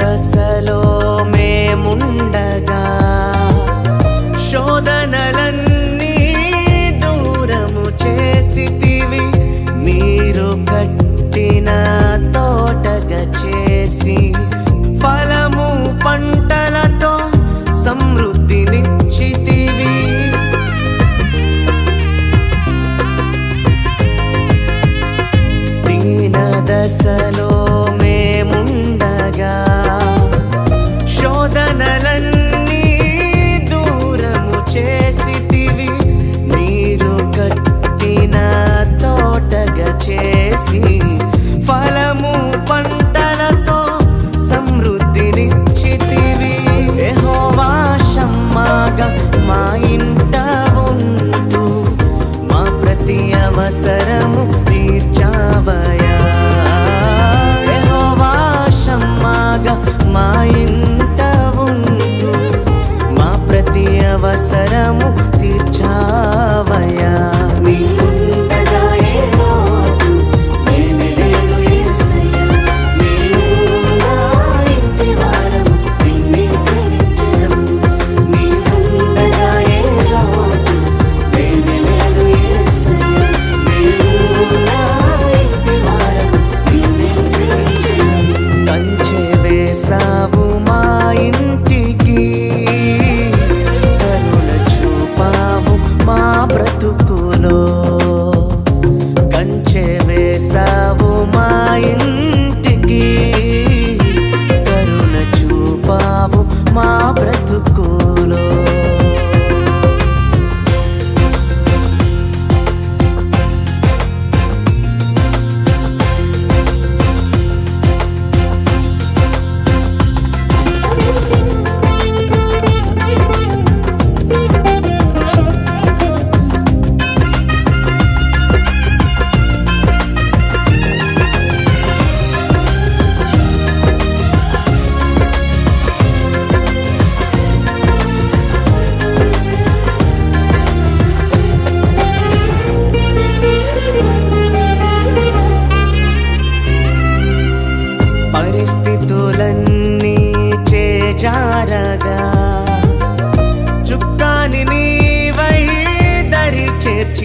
దశలో మేమున్న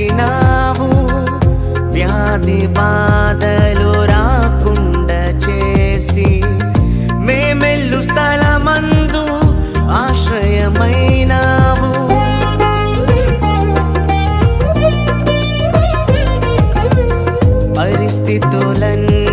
చేసినావు వ్యాధి బాధలు రాకుండా చేసి మేమెల్లు స్థలమందు ఆశ్రయమైనావు. పరిస్థితులన్నీ